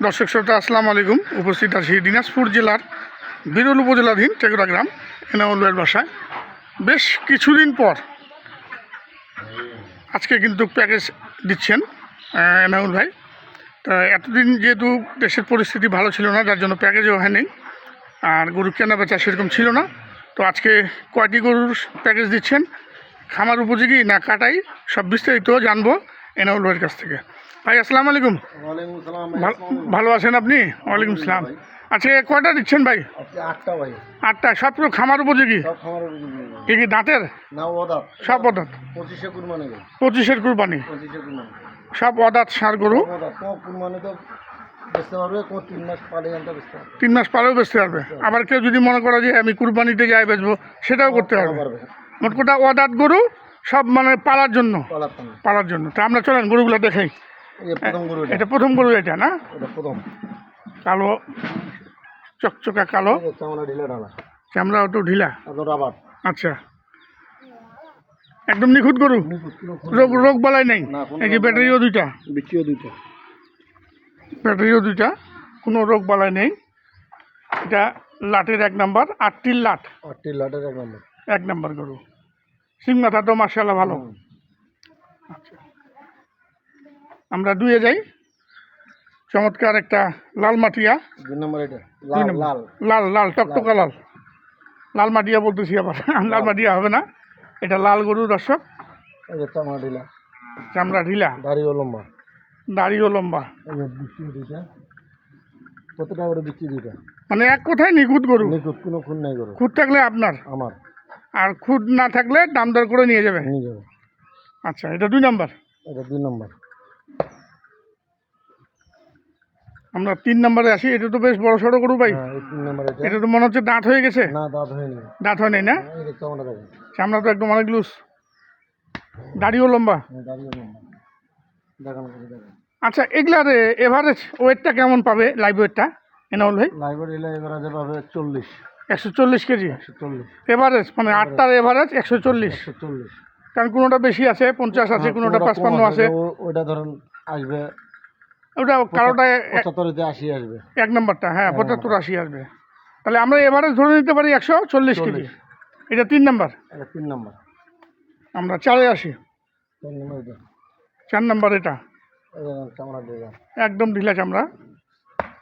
দর্শক শ্রোতা আসসালামু আলাইকুম। উপস্থিত আছি দিনাজপুর জেলার বিরল উপজেলাধীন টেকুরা গ্রাম এনাউলের বাসায়। বেশ কিছুদিন পর আজকে কিন্তু প্যাকেজ দিচ্ছেন আহ, এনাউল ভাই। তা এতদিন যেহেতু দেশের পরিস্থিতি ভালো ছিল না যার জন্য প্যাকেজও হয়নি আর গরু কেনা বেচা সেরকম ছিল না। তো আজকে কয়টি গরুর প্যাকেজ দিচ্ছেন? খামার উপযোগী না কাটাই? সব বিস্তারিত জানব এনাউল ভাইয়ের কাছ থেকে। ভাই আসসালামু আলাইকুম। ভালো আছেন আপনি? ওয়ালাইকুম আসসালাম আজকে কয়টা দিচ্ছেন ভাই? আটটা ভাই। আটটা সব খামার উপযোগী? সব খামার কি কি দাঁতের? সব অদাত পঁচিশের কুরবানি? সব অদাত সার গরু? তিন মাস পরেও বেচতে পারবে। আবার কেউ যদি মনে করে যে আমি কুরবানিতে যাই বেচবো সেটাও করতে পারবে। মোট কথা অদাত গরু সব মানে পালার জন্য। পালার জন্য। তা আমরা চলেন গরুগুলো দেখাই। প্রথম গরু এটা। এটা প্রথম গরু এটা না? এটা প্রথম। কালো চকচকা কালো। চামড়া ঢিলা ঢালা চামড়া একটু ঢিলা। রাবার। আচ্ছা। একদম নিখুঁত গরু? নিখুঁত, কোনো খুন রোগ রোগ বালাই নেই? এই যে ব্যাটারিও দুইটা? বিচিও দুইটা। ব্যাটারিও দুইটা? কোনো রোগ বালাই নেই? এটা লাটের এক নাম্বার আটটির লাট। আটটি লাটের এক নম্বর। এক নাম্বার গরু। সিং মাথা তো মার্শাল্লাহ ভালো। আচ্ছা। আমরা দুয়ে যাই। চমৎকার একটা লাল মাটিয়া। লাল লাল। টকটকা লাল। লাল মাটিয়া বলতেছি আবার লাল। মাটিয়া হবে না। এটা লাল গরু দর্শক। চামড়া ঢিলা। চামড়া ঢিলা। দাড়িও লম্বা। দাড়িও লম্বা। এই যে বিচিও দুইটা করে বিচি দুইটা মানে এক কথায় নিখুঁত গরু। নিখুঁত কোনো খুন নাই গরু খুদ থাকলে আপনার। আমার। আর খুদ না থাকলে দাম দর করে নিয়ে যাবে। নিয়ে যাবে। আচ্ছা এটা দুই নাম্বার। এটা দুই নম্বর। আমরা তিন নাম্বারে আসি এটা তো বেশ বড় সড়ো গরু ভাই। হ্যাঁ এটা তো মনে হচ্ছে দাঁত হয়ে গেছে? না দাঁত হয়নি। দাঁত হয় নাই না চামড়া তো একদম অনেক লুজ দাড়িও লম্বা। হ্যাঁ, আচ্ছা এগুলার এভারেজ ওয়েটটা কেমন পাবে লাইভ ওয়েটটা এনাউল ভাই? পাবে চল্লিশ একশো চল্লিশ কেজি এভারেজ মানে আটটার এভারেজ একশো চল্লিশ কারণ কোনোটা বেশি আছে পঞ্চাশ আছে হ্যাঁ, কোনোটা পাঁচপান্ন আছে। ওইটা ধরুন আসবে ওটা কারোটা আশি আসবে। এক নম্বরটা হ্যাঁ পঁচাত্তর আশি আসবে। তাহলে আমরা এভারেজ ধরে নিতে পারি একশো চল্লিশ কেজি। এটা তিন নাম্বার? এটা তিন নম্বর। আমরা চারে আসি। চার নাম্বার এটা। একদম ঢিলা চামড়া।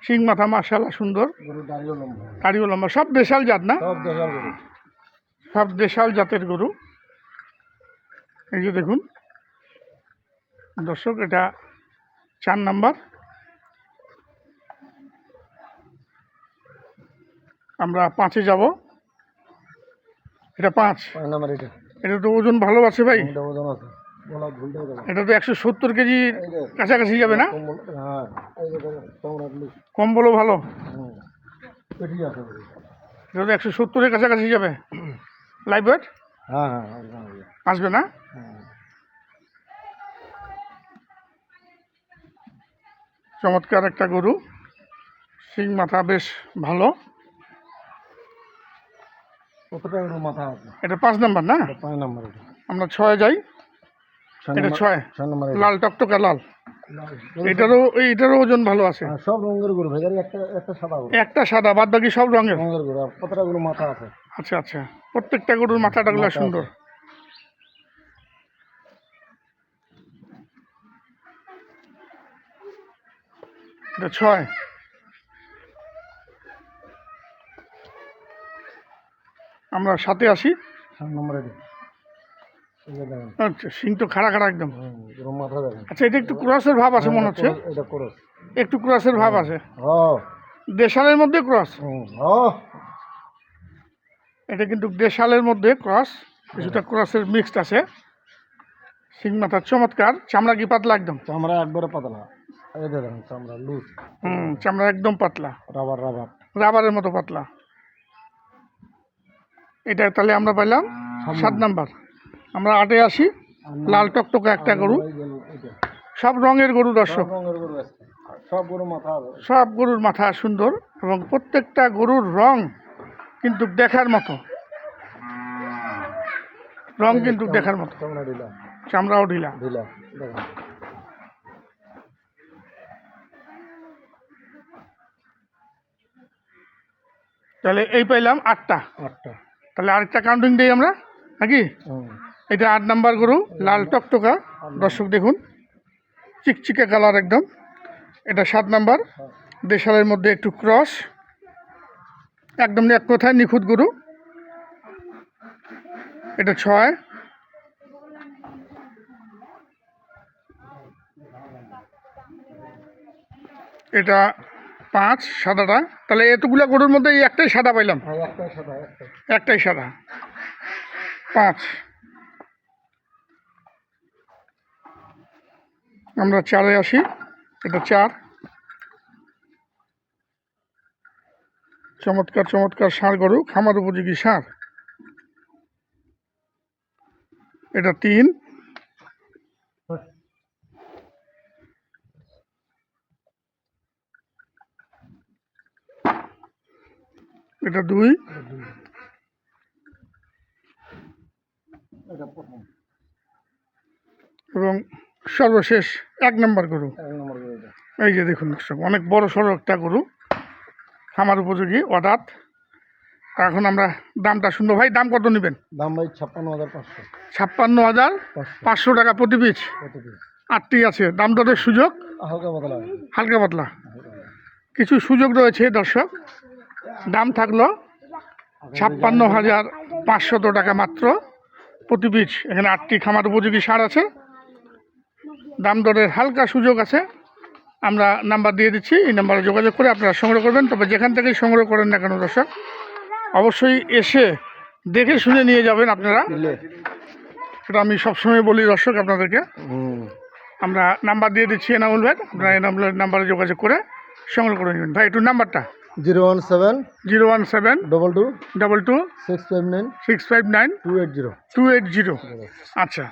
শিং মাথা মার্শাল্লাহ সুন্দর। দাড়িও লম্বা। সব দেশাল জাত না? সব দেশাল জাতের গরু। এই যে দেখুন। দর্শক এটা চার নাম্বার। আমরা পাঁচে যাব। এটা পাঁচ। নম্বর এটা। এটা তো ওজন ভালো আছে ভাই। এটা ওজন আছে। এটা তো একশো সত্তর কেজি কাছাকাছি যাবে না? হ্যাঁ কম্বলও ভালো। এটা তো একশো সত্তরের কাছাকাছি যাবে। Live weight? হ্যাঁ হ্যাঁ। আসবে না? চমৎকার একটা গরু। শিং মাথা বেশ ভালো। মাথা এটা পাঁচ নাম্বার না? পাঁচ নম্বর আমরা ছয় যাই। ছয় এটা ছয়। লাল টকটকা লাল। এটারও ওজন ভালো আছে। হ্যাঁ, সব রঙের গরু ভাই একটা একটা সাদা একটা সাদা বাদ বাকি সব রঙের। রঙের গরু গরু মাথা আছে? আচ্ছা আচ্ছা। প্রত্যেকটা গরুর মাথাটাগুলো মাথা সুন্দর। এটা ছয়। আমরা সাথে আসি। সাত নম্বর আচ্ছা সিং তো খাড়া খাড়া একদম। মাথা আচ্ছা এটা একটু ক্রসের ভাব আছে মনে হচ্ছে। এটা করস- একটু ক্রসের ভাব আছে। দেশালের মধ্যে ক্রস। এটা কিন্তু দেশালের মধ্যে ক্রস। কিছুটা ক্রসের মিক্সড আছে। সিং মাথার চমৎকার। চামড়া কি পাতলা একদম? চামড়া একবারে পাতলা। এই দেখেন চামড়া লুজ। হুম চামড়া একদম পাতলা। Rubber rubber. রাবারের মতো পাতলা। এটা তাহলে আমরা পাইলাম সাত নাম্বার। আমরা আটে আসি লাল টকটকা একটা গরু। সব রঙের গরু দর্শক। রঙের গরু আছে। আর সব গরু মাথা সব গরুর মাথা সুন্দর এবং প্রত্যেকটা গরুর রং কিন্তু দেখার মতো। রং কিন্তু দেখার মতো। চামড়াও ঢিলা। ঢিলা তাহলে এই পাইলাম আটটা। আটটা। তাহলে আরেকটা কাউন্টিং দিই আমরা নাকি? এটা আট নাম্বার গরু লাল টকটকা দর্শক দেখুন চিকচিকে কালার একদম। এটা সাত নাম্বার। দেশালের মধ্যে একটু ক্রস। একদম এক কথায় নিখুঁত গরু। এটা ছয়। এটা পাঁচ সাদাটা তাহলে এতগুলা গরুর মধ্যে এই একটাই সাদা পাইলাম। একটাই সাদা একটাই সাদা। পাঁচ। আমরা চারে আসি। এটা চার। চমৎকার চমৎকার ষাঁড় গরু খামার উপযোগী ষাঁড়। এটা তিন। এটা দুই। এবং সর্বশেষ এক নম্বর গরু। এই যে দেখুন অনেক বড় সড়ো একটা গরু। খামার উপযোগী অদাত। এখন আমরা দামটা শুনব। ভাই দাম কত নেবেন? দাম ভাই ছাপ্পান্ন হাজার পাঁচশো। ছাপ্পান্ন হাজার পাঁচশো। টাকা প্রতি পিস আটটি আছে। দাম দরের সুযোগ। হালকা পাতলা। হালকা পাতলা। কিছু সুযোগ রয়েছে দর্শক। দাম থাকল ছাপ্পান্ন হাজার পাঁচশত টাকা মাত্র। প্রতি পিস এখানে আটটি খামার উপযোগী সার আছে। দাম দরের হালকা সুযোগ আছে। আমরা নাম্বার দিয়ে দিচ্ছি এই নাম্বারে যোগাযোগ করে আপনারা সংগ্রহ করবেন। তবে যেখান থেকেই সংগ্রহ করেন না কেন দর্শক অবশ্যই এসে দেখে শুনে নিয়ে যাবেন আপনারা। সেটা আমি সবসময় বলি দর্শক আপনাদেরকে। আমরা নাম্বার দিয়ে দিচ্ছি এনামুল ভাই। আপনারা এই নাম্বার নাম্বারে যোগাযোগ করে সংগ্রহ করে নেবেন। ভাই একটু নাম্বারটা। Zero one seven zero one seven double two double two six five nine six five nine two eight zero two eight zero আচ্ছা।